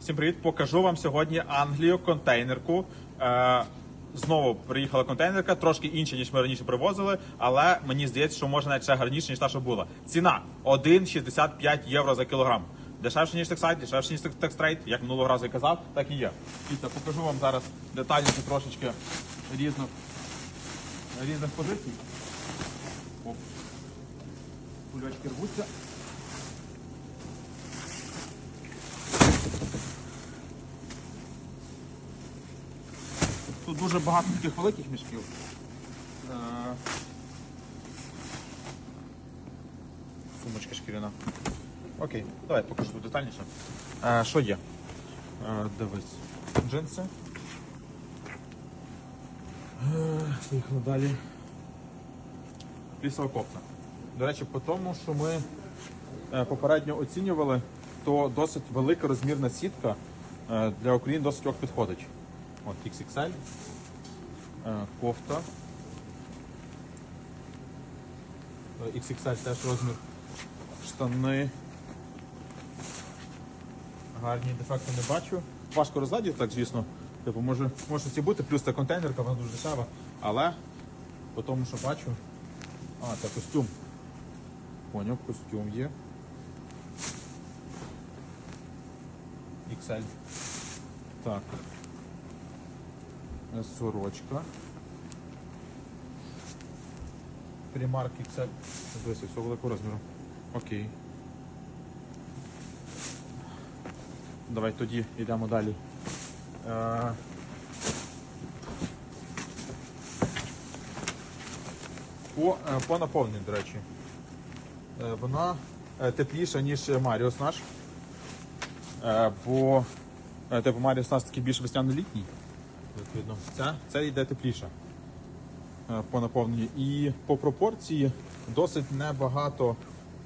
Всім привіт! Покажу вам сьогодні Англію контейнерку. Е, знову приїхала контейнерка, трошки інша, ніж ми раніше привозили, але мені здається, що може навіть ще гарніше, ніж та, що була. Ціна 1,65 євро за кілограм. Дешевше, ніж тексайт, дешевше, ніж текстрейт, як минулого разу і казав, так і є. І це покажу вам зараз детальніше трошечки різних, різних позицій. Оп. Кульочки рвуться. Дуже багато таких великих мішків. Е, Сумочка шкіряна. Окей, давай покажу тут детальніше. Е, Що є? Е, Дивись. Джинси. Поїхали далі. Лісова. До речі, по тому, що ми попередньо оцінювали, то досить велика розмірна сітка для України досить ок підходить. От XXL, е, кофта. Е, XXL теж розмір. Штани. Гарні дефекти не бачу. Важко розладіти, так, звісно. Типу, може, може ці бути, плюс це контейнерка, вона дуже дешева. Але по тому, що бачу. А, це костюм. Поняв, костюм є. XL. Так. Е, Сорочка. Примарк XL. Дивися, все великого розміру. Окей. Давай тоді йдемо далі. Е, По, е, по наповненню, до речі. Е, Вона тепліша, ніж Маріус наш. Бо типу Маріус у нас такий більш весняно-літній. Відповідно. Ця, це йде тепліше по наповненню. І по пропорції досить небагато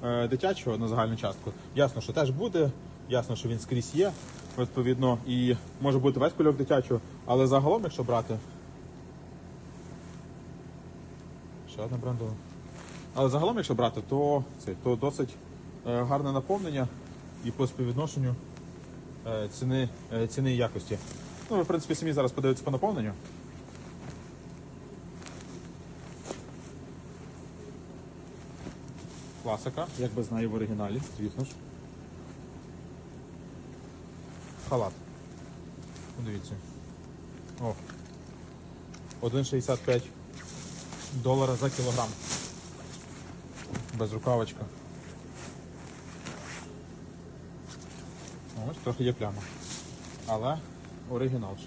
е, дитячого на загальну частку. Ясно, що теж буде, ясно, що він скрізь є, відповідно, і може бути весь кульок дитячого, але загалом, якщо брати. Ще одна брендова. Але загалом, якщо брати, то, це, то досить е, гарне наповнення і по співвідношенню е, ціни, ціни і якості. Ну, ви, в принципі, самі зараз подивитися по наповненню. Класика, як без неї в оригіналі, звісно ж. Халат. Подивіться. О. 1,65 долара за кілограм. Без рукавочка. Ось трохи є пляма. Але оригінал.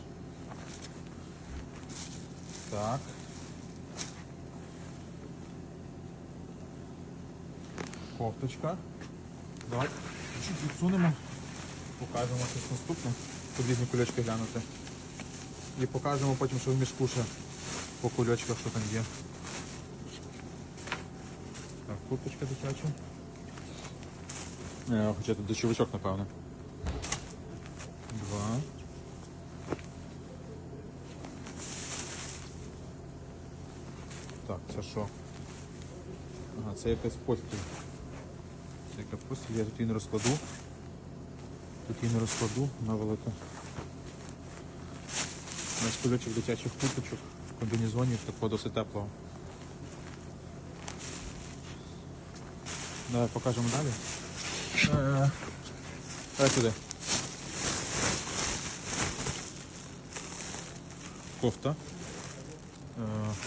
Так. Кофточка. Давай чуть відсунемо. Покажемо щось наступне. Тут різні кульочки глянути. І покажемо потім, що в мішку ще по кульочках, що там є. Так, курточка дитяча. Е, Хоча тут дощовичок, напевно. Два. Так, це що? Ага, це якась постіль. Це яка постіль, я тут її не розкладу. Тут її не розкладу, вона велика. Ось кульочок дитячих курточок, комбінезонів, такого досить теплого. Давай покажемо далі. Давай сюди. Кофта. Е,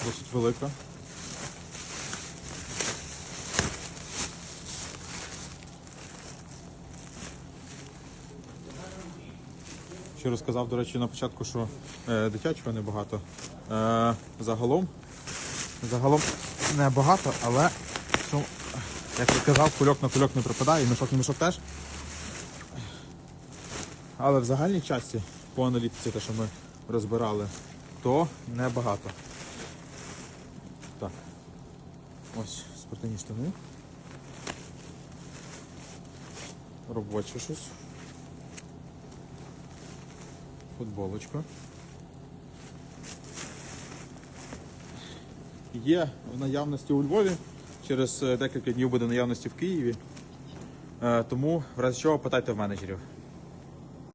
Досить велика. Ще розказав, до речі, на початку, що е, дитячого небагато. Е, загалом, загалом небагато, але як я казав, кульок на кульок не припадає, і мішок на мішок теж. Але в загальній часті, по аналітиці, те, що ми розбирали, то небагато. Так. Ось спортивні штани. Робоче щось. Футболочка. Є в наявності у Львові. Через е, декілька днів буде наявності в Києві. Е, Тому в разі чого питайте в менеджерів.